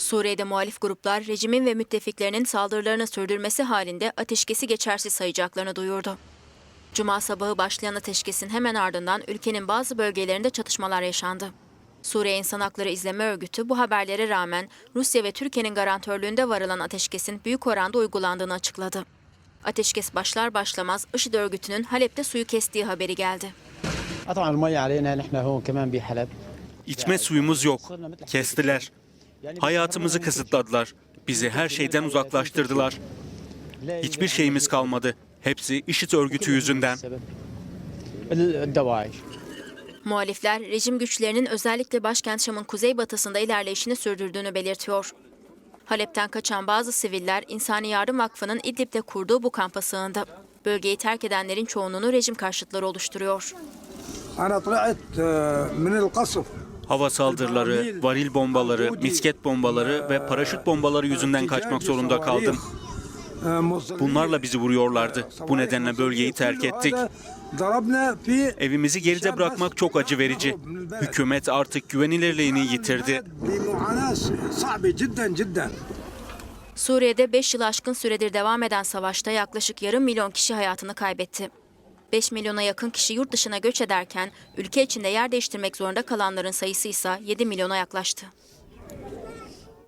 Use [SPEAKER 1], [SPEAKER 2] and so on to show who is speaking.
[SPEAKER 1] Suriye'de muhalif gruplar rejimin ve müttefiklerinin saldırılarını sürdürmesi halinde ateşkesi geçersiz sayacaklarını duyurdu. Cuma sabahı başlayan ateşkesin hemen ardından ülkenin bazı bölgelerinde çatışmalar yaşandı. Suriye İnsan Hakları İzleme Örgütü bu haberlere rağmen Rusya ve Türkiye'nin garantörlüğünde varılan ateşkesin büyük oranda uygulandığını açıkladı. Ateşkes başlar başlamaz IŞİD örgütünün Halep'te suyu kestiği haberi geldi.
[SPEAKER 2] İçme suyumuz yok. Kestiler. Hayatımızı kısıtladılar. Bizi her şeyden uzaklaştırdılar. Hiçbir şeyimiz kalmadı. Hepsi IŞİD örgütü yüzünden.
[SPEAKER 1] Muhalifler rejim güçlerinin özellikle başkent Şam'ın kuzeybatısında ilerleyişini sürdürdüğünü belirtiyor. Halep'ten kaçan bazı siviller İnsani Yardım Vakfı'nın İdlib'de kurduğu bu kampa sığındı. Bölgeyi terk edenlerin çoğunluğunu rejim karşıtları oluşturuyor
[SPEAKER 2] hava saldırıları, varil bombaları, misket bombaları ve paraşüt bombaları yüzünden kaçmak zorunda kaldım. Bunlarla bizi vuruyorlardı. Bu nedenle bölgeyi terk ettik. Evimizi geride bırakmak çok acı verici. Hükümet artık güvenilirliğini yitirdi.
[SPEAKER 1] Suriye'de 5 yıl aşkın süredir devam eden savaşta yaklaşık yarım milyon kişi hayatını kaybetti. 5 milyona yakın kişi yurt dışına göç ederken ülke içinde yer değiştirmek zorunda kalanların sayısı ise 7 milyona yaklaştı.